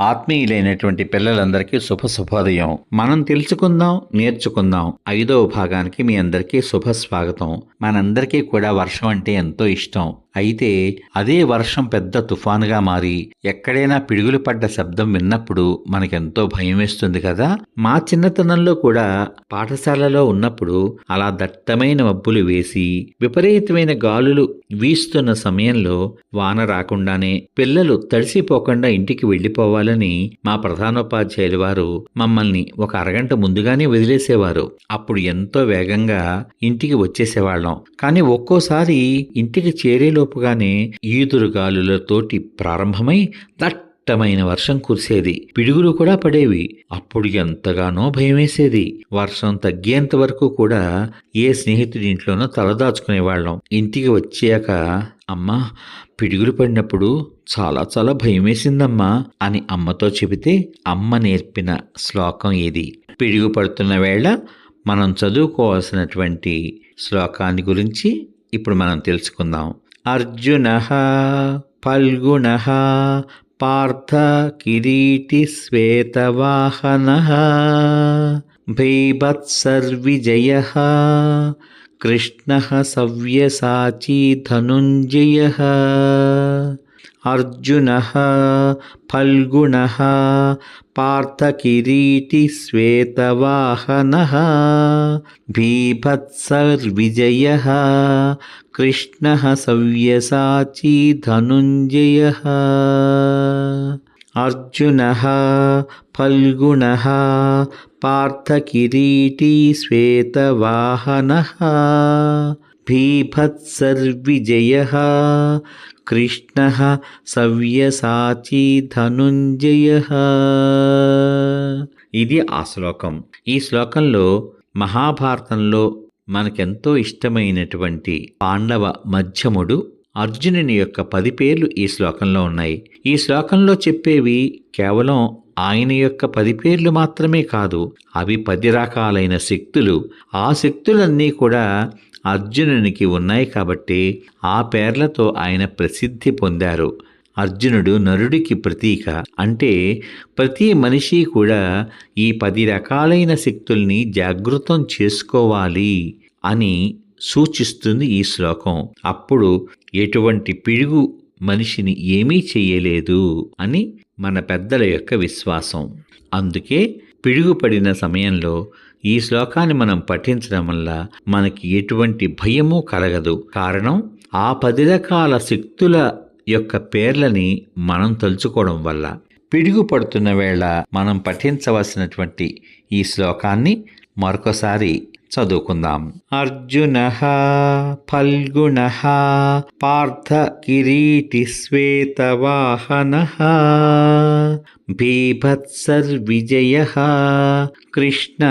ఆత్మీయులైనటువంటి పిల్లలందరికీ శుభ శుభోదయం మనం తెలుసుకుందాం నేర్చుకుందాం. ఐదవ భాగానికి మీ అందరికీ శుభ స్వాగతం మనందరికీ కూడా వర్షం అంటే ఎంతో ఇష్టం. అయితే అదే వర్షం పెద్ద తుఫానుగా మారి ఎక్కడైనా పిడుగులు పడ్డ శబ్దం విన్నప్పుడు మనకెంతో భయం వేస్తుంది కదా? మా చిన్నతనంలో కూడా పాఠశాలలో ఉన్నప్పుడు అలా దట్టమైన మబ్బులు వేసి విపరీతమైన గాలులు వీస్తున్న సమయంలో వాన రాకుండానే పిల్లలు తడిసిపోకుండా ఇంటికి వెళ్ళిపోవాలని మా ప్రధానోపాధ్యాయులు వారు మమ్మల్ని ఒక అరగంట ముందుగానే వదిలేసేవారు. అప్పుడు ఎంతో వేగంగా ఇంటికి వచ్చేసేవాళ్ళం. కానీ ఒక్కోసారి ఇంటికి చేరేలో ఈదురు ఈదురుగాలులతోటి ప్రారంభమై దట్టమైన వర్షం కురిసేది. పిడుగులు కూడా పడేవి. అప్పుడు ఎంతగానో భయమేసేది. వర్షం తగ్గేంత వరకు కూడా ఏ స్నేహితుడి ఇంట్లోనో తలదాచుకునేవాళ్ళం ఇంటికి వచ్చాక అమ్మా పిడుగులు పడినప్పుడు చాలా చాలా భయమేసిందమ్మా అని అమ్మతో చెబితే అమ్మ నేర్పిన శ్లోకం ఇది పిడుగు పడుతున్న వేళ మనం చదువుకోవాల్సినటువంటి శ్లోకాన్ని గురించి ఇప్పుడు మనం తెలుసుకుందాం. अर्जुनः फल्गुणः पार्थ किरीटिश्वेतवाहनः भीभत्सर्विजयः कृष्णः सव्यसाची धनुञ्जयः ధనుంజయ అర్జున ఫల్గుణ పార్థకిరీటి శ్వేతవాహన భీభత్సర్విజయ కృష్ణ సవ్యసాచీ ధనుంజయ. అర్జున ఫల్గుణ పార్థకిరీటి కృష్ణ సవ్యసాచీ ధనుంజయ. ఇది ఆ శ్లోకం. ఈ శ్లోకంలో మహాభారతంలో మనకెంతో ఇష్టమైనటువంటి పాండవ మధ్యముడు అర్జునుని యొక్క పది పేర్లు ఈ శ్లోకంలో ఉన్నాయి. ఈ శ్లోకంలో చెప్పేవి కేవలం ఆయన యొక్క పది పేర్లు మాత్రమే కాదు అవి పది రకాలైన శక్తులు. ఆ శక్తులన్నీ కూడా అర్జునునికి ఉన్నాయి కాబట్టి ఆ పేర్లతో ఆయన ప్రసిద్ధి పొందారు. అర్జునుడు నరుడికి ప్రతీక. అంటే ప్రతి మనిషి కూడా ఈ పది రకాలైన శక్తుల్ని జాగృతం చేసుకోవాలి అని సూచిస్తుంది ఈ శ్లోకం. అప్పుడు ఎటువంటి పిడుగు మనిషిని ఏమీ చేయలేదు అని మన పెద్దల యొక్క విశ్వాసం. అందుకే పిడుగుపడిన సమయంలో ఈ శ్లోకాన్ని మనం పఠించడం వల్ల మనకి ఎటువంటి భయము కలగదు. కారణం ఆ పది రకాల శక్తుల యొక్క పేర్లని మనం తలుచుకోవడం వల్ల. పిడుగు పడుతున్న వేళ మనం పఠించవలసినటువంటి ఈ శ్లోకాన్ని మరొకసారి చదువుకుందాం. అర్జున ఫల్గుణ పార్థ కిరీటి శ్వేతవాహన భీభత్సర్విజయ కృష్ణ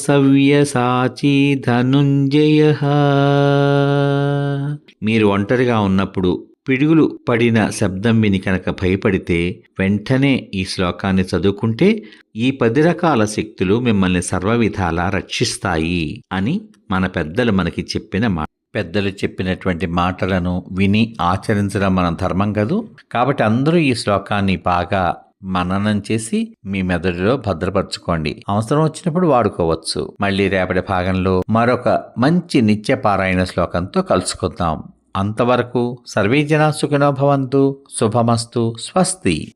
సవ్యసాచీ ధనుంజయ మీరు ఒంటరిగా ఉన్నప్పుడు పిడుగులు పడిన శబ్దం విని కనుక భయపడితే వెంటనే ఈ శ్లోకాన్ని చదువుకుంటే ఈ పది రకాల శక్తులు మిమ్మల్ని సర్వవిధాలా రక్షిస్తాయి అని మన పెద్దలు మనకి చెప్పిన మాట పెద్దలు చెప్పినటువంటి మాటలను విని ఆచరించడం మన ధర్మం కదూ? కాబట్టి అందరూ ఈ శ్లోకాన్ని బాగా మననం చేసి మీ మెదడులో భద్రపరచుకోండి. అవసరం వచ్చినప్పుడు వాడుకోవచ్చు. మళ్ళీ రేపటి భాగంలో మరొక మంచి నిత్యపారాయణ శ్లోకంతో కలుసుకుందాం. అంతవరకు సర్వే జనా సుఖినో భవంతు శుభమస్తు స్వస్తి.